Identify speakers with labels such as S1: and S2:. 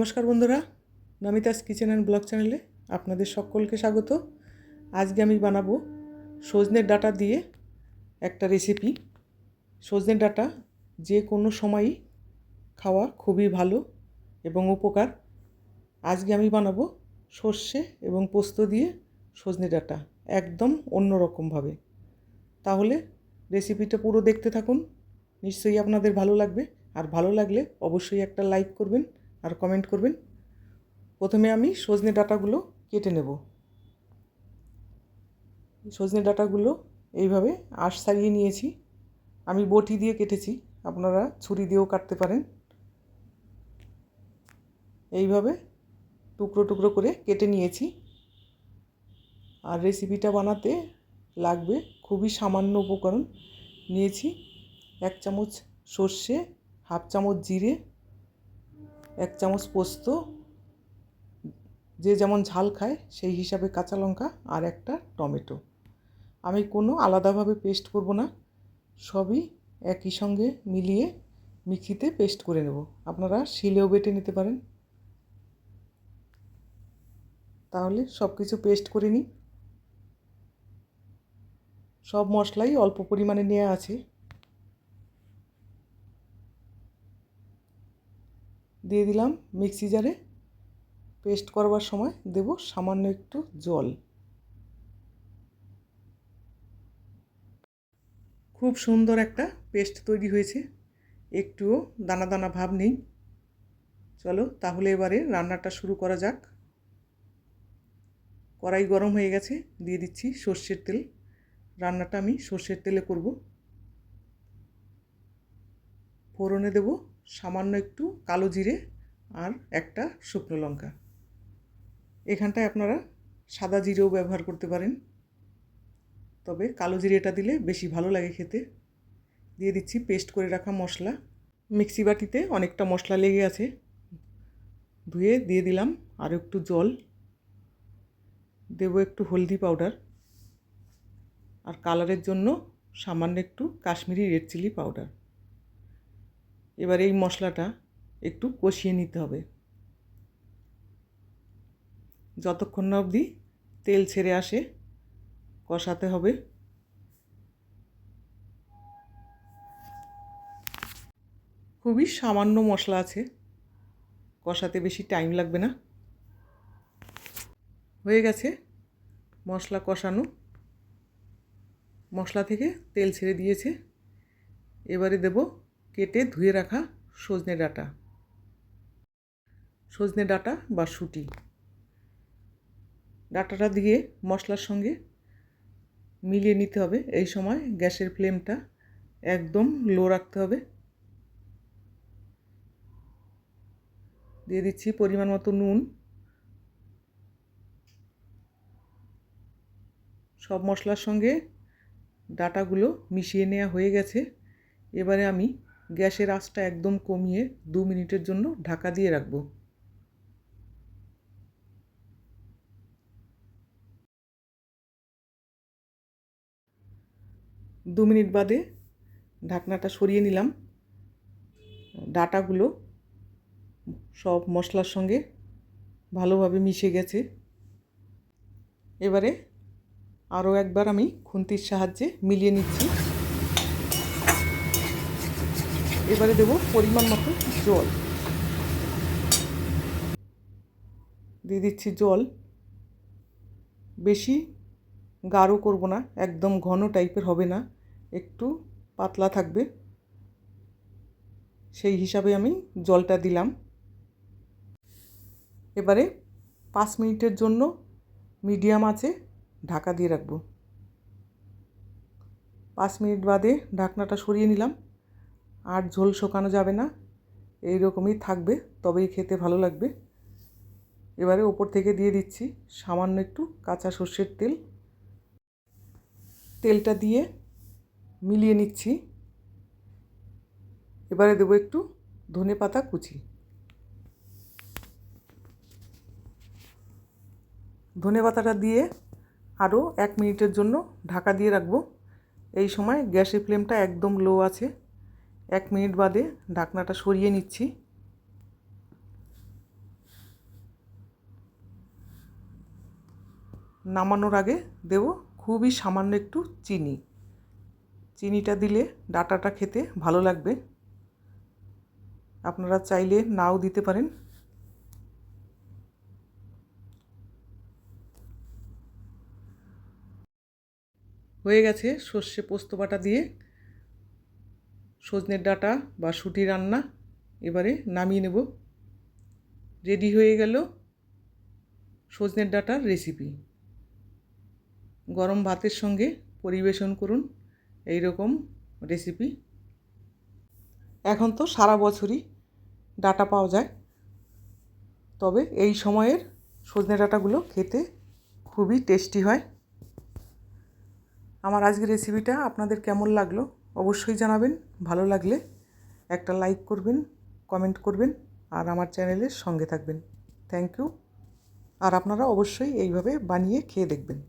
S1: নমস্কার বন্ধুরা, নমিতাস kitchen and blog চ্যানেলে আপনাদের সকলকে স্বাগত। আজকে আমি বানাবো সজনের ডাটা দিয়ে একটা রেসিপি সজনের ডাটা যে কোনো সময়ই খাওয়া খুবই ভালো এবং উপকার। আজকে আমি বানাবো সর্ষে এবং পোস্ত দিয়ে সজনে ডাটা, একদম অন্য রকমভাবে তাহলে রেসিপিটা পুরো দেখতে থাকুন, নিশ্চয়ই আপনাদের ভালো লাগবে। আর ভালো লাগলে অবশ্যই একটা লাইক করবেন। আর কমেন্ট করবেন। প্রথমে আমি সজনে ডাটাগুলো কেটে নেব। সজনে ডাটাগুলো এইভাবে আঁশ সারিয়ে নিয়েছি। আমি বটি দিয়ে কেটেছি, আপনারা ছুরি দিয়েও কাটতে পারেন। এইভাবে টুকরো টুকরো করে কেটে নিয়েছি। আর রেসিপিটা বানাতে লাগবে খুবই সামান্য উপকরণ। নিয়েছি এক চামচ সর্ষে, হাফ চামচ জিরে এক চামচ পোস্ত, যে যেমন ঝাল খায় সেই হিসাবে কাঁচা লঙ্কা আর একটা টমেটো। আমি কোনো আলাদাভাবে পেস্ট করব না, সবই একই সঙ্গে মিলিয়ে মিক্সিতে পেস্ট করে নেব। আপনারা শিলেও বেটে নিতে পারেন। তাহলে সব কিছু পেস্ট করে নিই। সব মশলাই অল্প পরিমাণে নেওয়া আছে। দিয়ে দিলাম মিক্সি জারে। পেস্ট করবার সময় দেব সামান্য একটু জল। খুব সুন্দর একটা পেস্ট তৈরি হয়েছে। একটুও দানা দানা ভাব নেই। চলো তাহলে এবারে রান্নাটা শুরু করা যাক। কড়াই গরম হয়ে গেছে, দিয়ে দিচ্ছি সর্ষের তেল। রান্নাটা আমি সর্ষের তেলে করব। ফোড়নে দেব সামান্য একটু কালো জিরে আর একটা শুকনো লঙ্কা। এখানটায় আপনারা সাদা জিরেও ব্যবহার করতে পারেন। তবে কালো জিরেটা দিলে বেশি ভালো লাগে খেতে। দিয়ে দিচ্ছি পেস্ট করে রাখা মশলা। মিক্সি বাটিতে অনেকটা মশলা লেগে আছে। ধুয়ে দিয়ে দিলাম আর একটু জল। দেবো একটু হলদি পাউডার। আর কালারের জন্য সামান্য একটু কাশ্মীরি রেড চিলি পাউডার। এবার এই মশলাটা একটু কষিয়ে নিতে হবে। যতক্ষণ না অবধি তেল ছেড়ে আসে, কষাতে হবে। খুবই সামান্য মশলা আছে, কষাতে বেশি টাইম লাগবে না। হয়ে গেছে মশলা কষানো। মশলা থেকে তেল ছেড়ে দিয়েছে। এবারে দেব কেটে ধুয়ে রাখা সজনে ডাঁটা। সজনে ডাঁটা বা শুটি। ডাঁটাটা দিয়ে মশলার সঙ্গে মিলিয়ে নিতে হবে। এই সময় গ্যাসের ফ্লেমটা একদম লো রাখতে হবে। দিয়ে দিচ্ছি পরিমাণ মতো নুন। সব মশলার সঙ্গে ডাটাগুলো মিশিয়ে নেওয়া হয়ে গেছে। এবারে আমি গ্যাসের আঁচটা একদম কমিয়ে দু মিনিটের জন্য ঢাকা দিয়ে রাখব। দু মিনিট বাদে ঢাকনাটা সরিয়ে নিলাম। ডাটাগুলো সব মশলার সঙ্গে ভালোভাবে মিশে গেছে। এবারে আরও একবার আমি খুন্তির সাহায্যে মিলিয়ে নিচ্ছি। এবারে দেব পরিমাণ মতো জল। দিয়ে দিচ্ছি জল। বেশি গাঢ় করব না, একদম ঘন টাইপের হবে না, একটু পাতলা থাকবে। সেই হিসাবে আমি জলটা দিলাম। এবারে পাঁচ মিনিটের জন্য মিডিয়াম আছে ঢাকা দিয়ে রাখব। পাঁচ মিনিট বাদে ঢাকনাটা সরিয়ে নিলাম। আর ঝোল শোকানো যাবে না। এই রকমই থাকবে, তবেই খেতে ভালো লাগবে। এবারে ওপর থেকে দিয়ে দিচ্ছি সামান্য একটু কাঁচা সর্ষের তেল। তেলটা দিয়ে মিলিয়ে নিচ্ছি। এবারে দেবো একটু ধনে পাতা কুচি। ধনে পাতাটা দিয়ে আরও এক মিনিটের জন্য ঢাকা দিয়ে রাখব। এই সময় গ্যাসের ফ্লেমটা একদম লো আছে। এক মিনিট বাদে ঢাকনাটা সরিয়ে নিচ্ছি। নামানোর আগে দেব খুবই সামান্য একটু চিনি। চিনিটা দিলে ডাটাটা খেতে ভালো লাগবে। আপনারা চাইলে নাও দিতে পারেন। হয়ে গেছে সর্ষে পোস্ত বাটা দিয়ে সজনের ডাটা বা শুটি রান্না এবারে নামিয়ে নেব। রেডি হয়ে গেল সজনের ডাটার রেসিপি গরম ভাতের সঙ্গে পরিবেশন করুন এই রকম রেসিপি এখন তো সারা বছরই ডাটা পাওয়া যায়। তবে এই সময়ের সজনে ডাটাগুলো খেতে খুবই টেস্টি হয়। আমার আজকের রেসিপিটা আপনাদের কেমন লাগল অবশ্যই জানাবেন, ভালো লাগলে একটা লাইক করবেন কমেন্ট করবেন আর আমার চ্যানেলের সঙ্গে থাকবেন। থ্যাংক ইউ আর আপনারা অবশ্যই এইভাবে বানিয়ে খেয়ে দেখবেন।